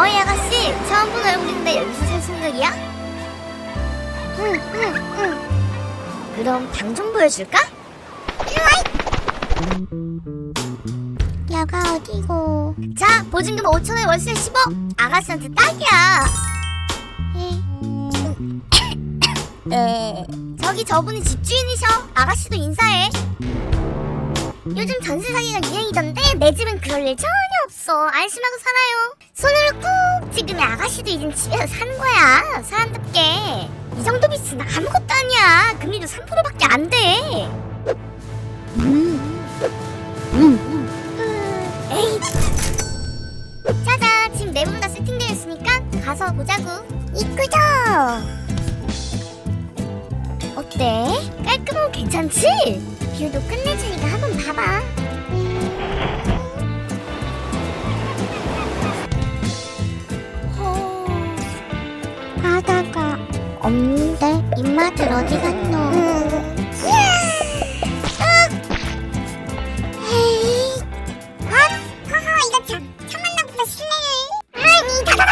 어이 아가씨. 처음 본 얼굴인데 여기서 살 생각이야? 응응응. 그럼 방 좀 보여줄까? 여가 어디고? 자 보증금 5천원 월세 10억. 아가씨한테 딱이야. 네. 저기 저분이 집주인이셔. 아가씨도 인사해. 요즘 전세 사기가 유행이던데 내 집은 그럴 일 전혀 없어. 안심하고 살아요. 손으로 꾹 찍으면 아가씨도 이젠 집에서 사는 거야. 사람답게. 이 정도 빚은 아무것도 아니야. 금리도 3%밖에 안돼. 에이. 짜잔. 지금 내부분 다 세팅되어 있으니까 가서 보자고 이쁘죠? 어때? 깔끔하고 괜찮지? 뷰도 끝내주니까 한번 봐봐. 바다가 없는데 입맛을 어디 갔노? 음. 어! 에이, 어? 하하, 이거 참, 참 만나보다 실례네. 아니, 다다